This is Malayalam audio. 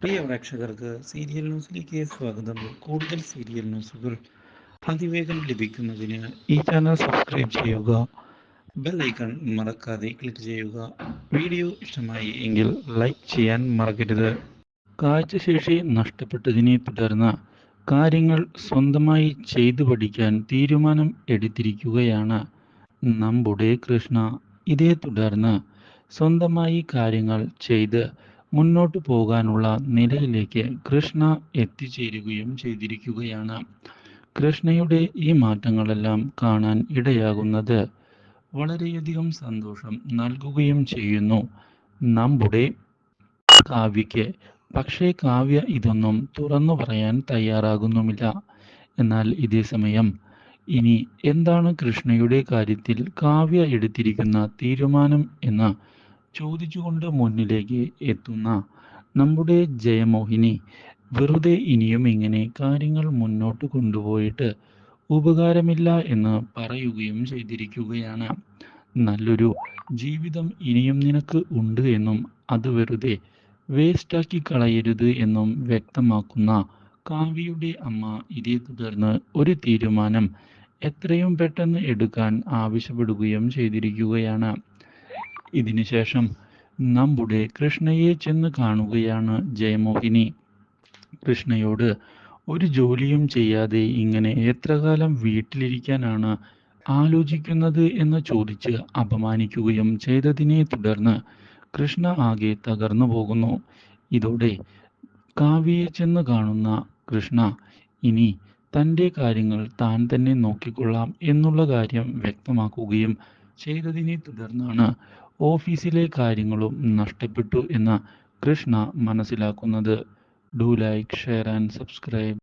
പ്രിയ പ്രേക്ഷകർക്ക് സീരിയൽ ന്യൂസിലേക്ക് സ്വാഗതം. കൂടുതൽ സീരിയൽ ന്യൂസുകൾ അതിവേഗം ലഭിക്കുന്നതിന് ഈ ചാനൽ സബ്സ്ക്രൈബ് ചെയ്യുക ബെൽ ഐക്കൺ മറക്കാതെ ക്ലിക്ക് ചെയ്യുക. വീഡിയോ ഇഷ്ടമായി എങ്കിൽ ലൈക്ക് ചെയ്യാൻ മറക്കരുത്. കാഴ്ചശേഷി നഷ്ടപ്പെട്ടതിനെ തുടർന്ന് കാര്യങ്ങൾ സ്വന്തമായി ചെയ്തു പഠിക്കാൻ തീരുമാനം എടുത്തിരിക്കുകയാണ് നമ്മുടെ കൃഷ്ണ. ഇതേ തുടർന്ന് സ്വന്തമായി കാര്യങ്ങൾ ചെയ്ത് മുന്നോട്ട് പോകാനുള്ള നിലയിലേക്ക് കൃഷ്ണ എത്തിച്ചേരുകയും ചെയ്തിരിക്കുകയാണ്. കൃഷ്ണയുടെ ഈ മാറ്റങ്ങളെല്ലാം കാണാൻ ഇടയാകുന്നത് വളരെയധികം സന്തോഷം നൽകുകയും ചെയ്യുന്നു. നമ്മുടെ കാവ്യയ്ക്ക്. പക്ഷേ കാവ്യ ഇതൊന്നും തുറന്നു പറയാൻ തയ്യാറാകുന്നുമില്ല. എന്നാൽ ഇതേ സമയം ഇനി എന്താണ് കൃഷ്ണയുടെ കാര്യത്തിൽ കാവ്യ എടുത്തിരിക്കുന്ന തീരുമാനം എന്ന് ചോദിച്ചുകൊണ്ട് മുന്നിലേക്ക് എത്തുന്ന നമ്മുടെ ജയമോഹിനി വെറുതെ ഇനിയും ഇങ്ങനെ കാര്യങ്ങൾ മുന്നോട്ട് കൊണ്ടുപോയിട്ട് ഉപകാരമില്ല എന്ന് പറയുകയും ചെയ്തിരിക്കുകയാണ്. നല്ലൊരു ജീവിതം ഇനിയും നിനക്ക് ഉണ്ട് എന്നും അത് വെറുതെ വേസ്റ്റാക്കി കളയരുത് എന്നും വ്യക്തമാക്കുന്ന കാവ്യയുടെ അമ്മ ഇതേ തുടർന്ന് ഒരു തീരുമാനം എത്രയും പെട്ടെന്ന് എടുക്കാൻ ആവശ്യപ്പെടുകയും ചെയ്തിരിക്കുകയാണ്. ഇതിനുശേഷം നമ്മുടെ കൃഷ്ണയെ ചെന്ന് കാണുകയാണ് ജയമോഹിനി. കൃഷ്ണയോട് ഒരു ജോലിയും ചെയ്യാതെ ഇങ്ങനെ എത്ര കാലം വീട്ടിലിരിക്കാനാണ് ആലോചിക്കുന്നത് എന്ന് ചോദിച്ച് അപമാനിക്കുകയും ചെയ്തതിനെ തുടർന്ന് കൃഷ്ണ ആകെ തകർന്നു പോകുന്നു. ഇതോടെ കാവ്യയെ ചെന്ന് കാണുന്ന കൃഷ്ണ ഇനി തന്റെ കാര്യങ്ങൾ താൻ തന്നെ നോക്കിക്കൊള്ളാം എന്നുള്ള കാര്യം വ്യക്തമാക്കുകയും ചെയ്തതിനെ തുടർന്നാണ് ഓഫീസിലെ കാര്യങ്ങളും നഷ്ടപ്പെട്ടു എന്ന് കൃഷ്ണ മനസ്സിലാക്കുന്നത്. Do like share and subscribe